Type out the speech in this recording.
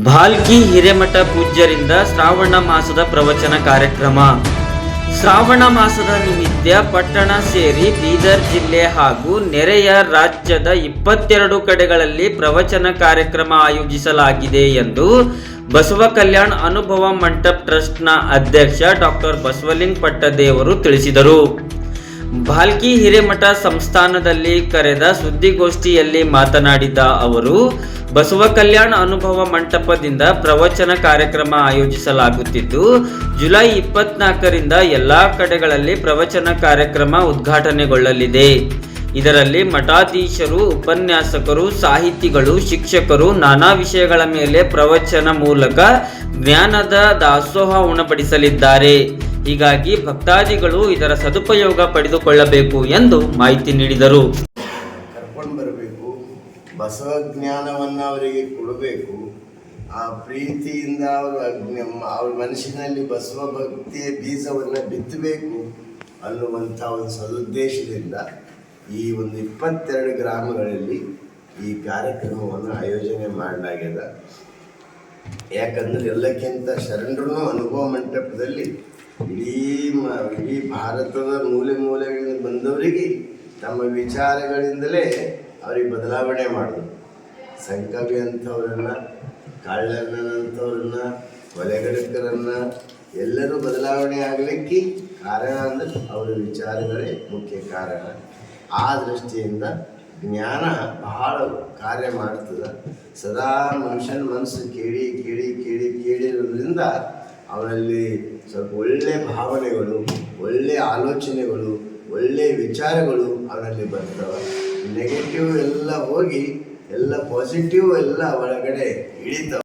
ಭಾಲ್ಕಿ ಹಿರೇಮಠ ಪೂಜ್ಯರಿಂದ ಶ್ರಾವಣ ಮಾಸದ ಪ್ರವಚನ ಕಾರ್ಯಕ್ರಮ. ಶ್ರಾವಣ ಮಾಸದ ನಿಮಿತ್ತ ಪಟ್ಟಣ ಸೇರಿ ಬೀದರ್ ಜಿಲ್ಲೆ ಹಾಗೂ ನೆರೆಯ ರಾಜ್ಯದ ಇಪ್ಪತ್ತೆರಡು ಕಡೆಗಳಲ್ಲಿ ಪ್ರವಚನ ಕಾರ್ಯಕ್ರಮ ಆಯೋಜಿಸಲಾಗಿದೆ ಎಂದು ಬಸವ ಕಲ್ಯಾಣ ಅನುಭವ ಮಂಟಪ್ ಟ್ರಸ್ಟ್ನ ಅಧ್ಯಕ್ಷ ಡಾಕ್ಟರ್ ಬಸವಲಿಂಗ ಪಟ್ಟದೇವರು ತಿಳಿಸಿದರು. ಭಾಲ್ಕಿ ಹಿರೇಮಠ ಸಂಸ್ಥಾನದಲ್ಲಿ ಕರೆದ ಸುದ್ದಿಗೋಷ್ಠಿಯಲ್ಲಿ ಮಾತನಾಡಿದ ಅವರು, ಬಸವ ಕಲ್ಯಾಣ ಅನುಭವ ಮಂಟಪದಿಂದ ಪ್ರವಚನ ಕಾರ್ಯಕ್ರಮ ಆಯೋಜಿಸಲಾಗುತ್ತಿದ್ದು, ಜುಲೈ ಇಪ್ಪತ್ನಾಲ್ಕರಿಂದ ಎಲ್ಲ ಕಡೆಗಳಲ್ಲಿ ಪ್ರವಚನ ಕಾರ್ಯಕ್ರಮ ಉದ್ಘಾಟನೆಗೊಳ್ಳಲಿದೆ. ಇದರಲ್ಲಿ ಮಠಾಧೀಶರು, ಉಪನ್ಯಾಸಕರು, ಸಾಹಿತಿಗಳು, ಶಿಕ್ಷಕರು, ನಾನಾ ವಿಷಯಗಳ ಮೇಲೆ ಪ್ರವಚನ ಮೂಲಕ ಜ್ಞಾನದ ದಾಸೋಹ ಉಣಬಡಿಸಲಿದ್ದಾರೆ. ಹೀಗಾಗಿ ಭಕ್ತಾದಿಗಳು ಇದರ ಸದುಪಯೋಗ ಪಡೆದುಕೊಳ್ಳಬೇಕು ಎಂದು ಮಾಹಿತಿ ನೀಡಿದರು. ಕರ್ಕೊಂಡು ಬರಬೇಕು. ಬಸವ ಜ್ಞಾನವನ್ನು ಅವರಿಗೆ ಕೊಡಬೇಕು. ಆ ಪ್ರೀತಿಯಿಂದ ಅವರು ಅವ್ರ ಮನಸ್ಸಿನಲ್ಲಿ ಬಸವ ಭಕ್ತಿಯ ಬೀಜವನ್ನು ಬಿತ್ತಬೇಕು ಅನ್ನುವಂಥ ಒಂದು ಸದುದ್ದೇಶದಿಂದ ಈ ಒಂದು ಇಪ್ಪತ್ತೆರಡು ಗ್ರಾಮಗಳಲ್ಲಿ ಈ ಕಾರ್ಯಕ್ರಮವನ್ನು ಆಯೋಜನೆ ಮಾಡಲಾಗ್ಯದ. ಯಾಕಂದ್ರೆ ಎಲ್ಲಕ್ಕಿಂತ ಶರಣರು ಅನುಭವ ಮಂಟಪದಲ್ಲಿ ಇಡೀ ಇಡೀ ಭಾರತದ ಮೂಲೆ ಮೂಲೆಗಳಿಂದ ಬಂದವರಿಗೆ ತಮ್ಮ ವಿಚಾರಗಳಿಂದಲೇ ಅವರಿಗೆ ಬದಲಾವಣೆ ಮಾಡಿದ್ರು. ಸಂಕವಿ ಅಂಥವ್ರನ್ನ ಕಳ್ಳನಂಥವ್ರನ್ನ ಕೊಲೆಗಡಕರನ್ನ ಎಲ್ಲರೂ ಬದಲಾವಣೆ ಆಗಲಿಕ್ಕೆ ಕಾರಣ ಅಂದರೆ ಅವರ ವಿಚಾರಗಳೇ ಮುಖ್ಯ ಕಾರಣ. ಆ ದೃಷ್ಟಿಯಿಂದ ಜ್ಞಾನ ಬಹಳ ಕಾರ್ಯ ಮಾಡ್ತದೆ. ಸದಾ ಮನುಷ್ಯನ ಮನಸ್ಸು ಕೇಳಿ ಕೇಳಿ ಕೇಳಿ, ಕೇಳಿರೋದ್ರಿಂದ ಅವನಲ್ಲಿ ಸ್ವಲ್ಪ ಒಳ್ಳೆಯ ಭಾವನೆಗಳು ಒಳ್ಳೆಯ ಆಲೋಚನೆಗಳು ಒಳ್ಳೆಯ ವಿಚಾರಗಳು ಅವನಲ್ಲಿ ಬರ್ತವೆ. ನೆಗೆಟಿವ್ ಎಲ್ಲ ಹೋಗಿ, ಎಲ್ಲ ಪಾಸಿಟಿವ್ ಎಲ್ಲ ಒಳಗಡೆ ಇಳಿತಾವೆ.